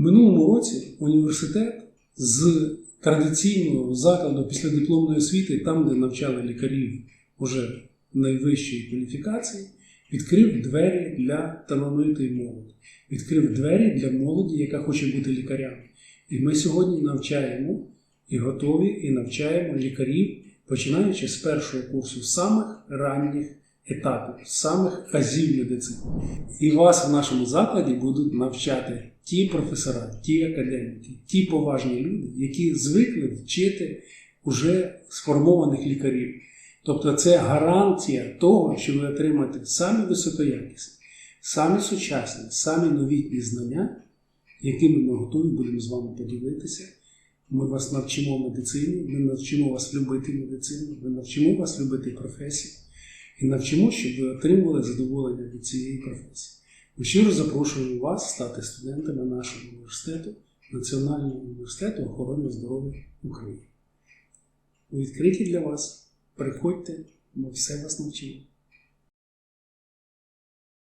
В минулому році університет з традиційного закладу післядипломної освіти, там, де навчали лікарів уже найвищої кваліфікації, відкрив двері для талановитої молоді, відкрив двері для молоді, яка хоче бути лікарем. І ми сьогодні навчаємо і готові, і навчаємо лікарів, починаючи з першого курсу, самих ранніх етапів, самих азів медицини. І вас в нашому закладі будуть навчати ті професора, ті академіки, ті поважні люди, які звикли вчити уже сформованих лікарів. Тобто це гарантія того, що ви отримаєте самі високоякісні, самі сучасні, самі новітні знання, якими ми готові будемо з вами поділитися. Ми вас навчимо медицині, ми навчимо вас любити медицину, ми навчимо вас любити професію і навчимо, щоб ви отримували задоволення від цієї професії. Ми щиро запрошуємо вас стати студентами нашого університету, Національного університету охорони здоров'я України. У відкритій для вас. Приходьте, ми все вас навчимо.